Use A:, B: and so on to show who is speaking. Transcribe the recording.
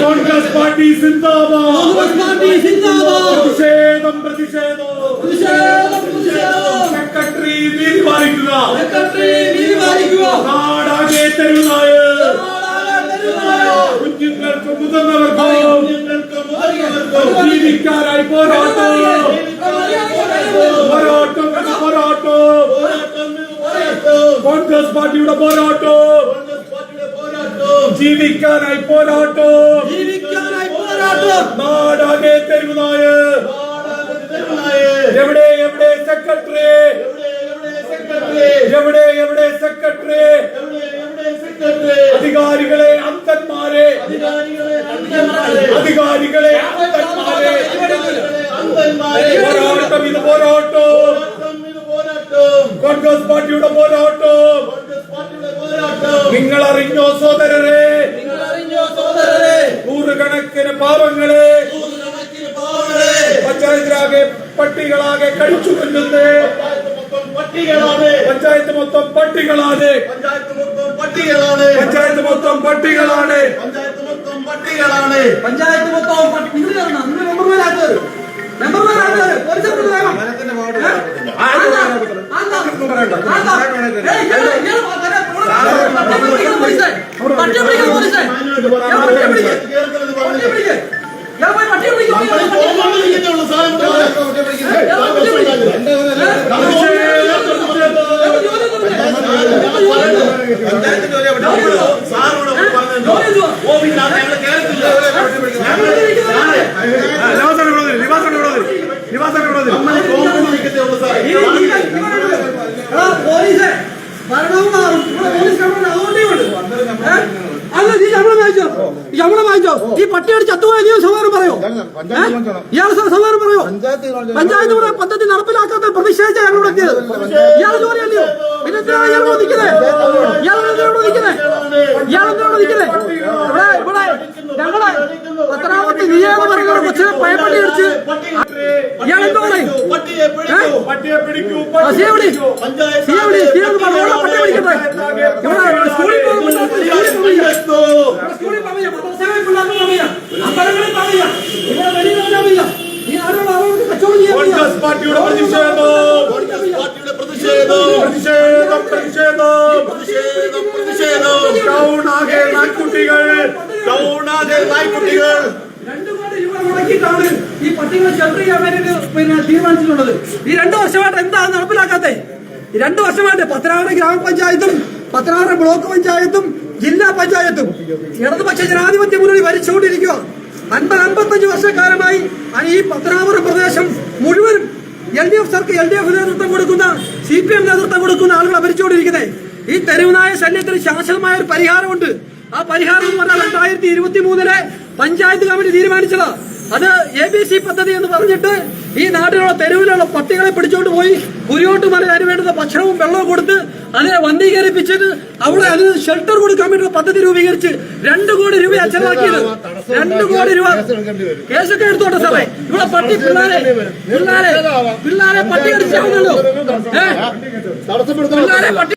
A: Congress party Congress
B: party
A: പ്രതിഷേധം പ്രതിഷേധം. Secretary തീരുമാനിക്കുക
B: സെക്രട്ടറി തീരുമാനിക്കുക
A: നാടാകെ തെരുവായ കുഞ്ഞുങ്ങൾക്ക് മുതിർന്നവർക്കും ജീവിക്കാനായി പോരാട്ടം.
C: പോരാട്ടം.
A: കോൺഗ്രസ് പാർട്ടിയുടെ പോരാട്ടം. ജീവിക്കാനായി പോരാട്ടം.
B: ജീവിക്കാനായി പോരാട്ടം.
A: നാടാകെ തെരുവുനായ എവിടെ എവിടെ സെക്രട്ടറി? എവിടെ എവിടെ സെക്രട്ടറി? അധികാരികളെ അന്തന്മാരെ അധികാരികളെ അന്തന്മാരെ
B: പോരാട്ടം
A: ഇത് പോരാട്ടം കോൺഗ്രസ് പാർട്ടിയുടെ പോരാട്ടം. നിങ്ങൾ അറിഞ്ഞോ സോദരരെ? നൂറുകണക്കിന് പാവങ്ങളെ പഞ്ചായത്തിലാകെ പട്ടികളാകെ കഴിച്ചു കൊല്ലുന്നേ.
C: പട്ടികളാണ്.
A: പഞ്ചായത്ത് മൊത്തം പട്ടികളാണ്.
C: പഞ്ചായത്ത് മൊത്തം
A: പട്ടികളാണ്.
C: പഞ്ചായത്ത് മൊത്തം പട്ടികളാണ്.
B: പഞ്ചായത്ത് അല്ല നീ ശമ്പളം വാങ്ങിച്ചോ? ശമ്പളം വാങ്ങിച്ചോ? ഈ പട്ടിയോട് ചത്തുപോയ നീ സമാനം പറയോ? ഇയാൾ സ- സമാധാനം പറയോ?
D: പഞ്ചായത്ത് ഇവിടെ
B: പദ്ധതി നടപ്പിലാക്കാത്ത പ്രതിഷേധിച്ച ഞങ്ങളോട് എത്തിയത്
C: ഇയാൾ ജോലിയല്ലയോ പിന്നെ ഇയാൾ നിൽക്കുന്നത്? ഇയാൾ നിൽക്കുന്നത്?
A: ഇയാൾ നിൽക്കുന്നത്?
B: പാർട്ടിയുടെ പ്രതിഷേധം കോൺഗ്രസ്
C: പാർട്ടിയുടെ പ്രതിഷേധം
B: പ്രതിഷേധം
A: പ്രതിഷേധം
B: പ്രതിഷേധം പ്രതിഷേധം ടൗൺ
A: ആകെ നായ്ക്കുട്ടികൾ
C: ടൗണാകെ നായ്ക്കുട്ടികൾ
B: മുടക്കിയിട്ടാണ് ഈ പട്ടികളെ ഷെൽട്ടർ ചെയ്യാൻ വേണ്ടിയിട്ട് പിന്നെ തീരുമാനിച്ചിട്ടുള്ളത്. ഈ രണ്ടു വർഷമായിട്ട് എന്താണ് നടപ്പിലാക്കാത്തെ? രണ്ടു വർഷമായിട്ട് പത്തനാറ് ഗ്രാമപഞ്ചായത്തും പത്തനാറ് ബ്ലോക്ക് പഞ്ചായത്തും ജില്ലാ പഞ്ചായത്തും ഇടതുപക്ഷ ജനാധിപത്യ മുന്നണി ഭരിച്ചുകൊണ്ടിരിക്കുക. അൻപത് അമ്പത്തഞ്ച് വർഷക്കാലമായി ഈ പത്തനാപുരം പ്രദേശം മുഴുവനും എൽ ഡി എഫ് സർക്കാർ എൽ ഡി എഫ് നേതൃത്വം കൊടുക്കുന്ന സി പി എം നേതൃത്വം കൊടുക്കുന്ന ആളുകളെ ഭരിച്ചുകൊണ്ടിരിക്കുന്നത്. ഈ തെരുവുനായ ശല്യത്തിന് ശാശ്വതമായ ഒരു പരിഹാരമുണ്ട്. ആ പരിഹാരം എന്ന് പറഞ്ഞാൽ രണ്ടായിരത്തി ഇരുപത്തി മൂന്നിലെ പഞ്ചായത്ത് കമ്മിറ്റി തീരുമാനിച്ചതാ. അത് എ ബി സി പദ്ധതി എന്ന് പറഞ്ഞിട്ട് ഈ നാട്ടിലുള്ള തെരുവിലുള്ള പട്ടികളെ പിടിച്ചോണ്ട് പോയി കുരിയോട്ട് മല അതിന് വേണ്ടുന്ന ഭക്ഷണവും വെള്ളവും കൊടുത്ത് അതിനെ വന്ധീകരിപ്പിച്ചിട്ട് അവിടെ അതിന് ഷെൽട്ടർ കൊടുക്കാൻ വേണ്ടി പദ്ധതി രൂപീകരിച്ച് രണ്ട് കോടി രൂപ ചെലവാക്കിയത്. രണ്ട് കോടി രൂപ. കേസൊക്കെ എടുത്തോട്ടെ സാറേ. ഇവിടെ പട്ടി പിള്ളേരെ പിള്ളേരെ പിള്ളേരെ പട്ടി അടിച്ചാവുന്നല്ലോ ഏഹ്
D: പിള്ളേരെ
B: പട്ടി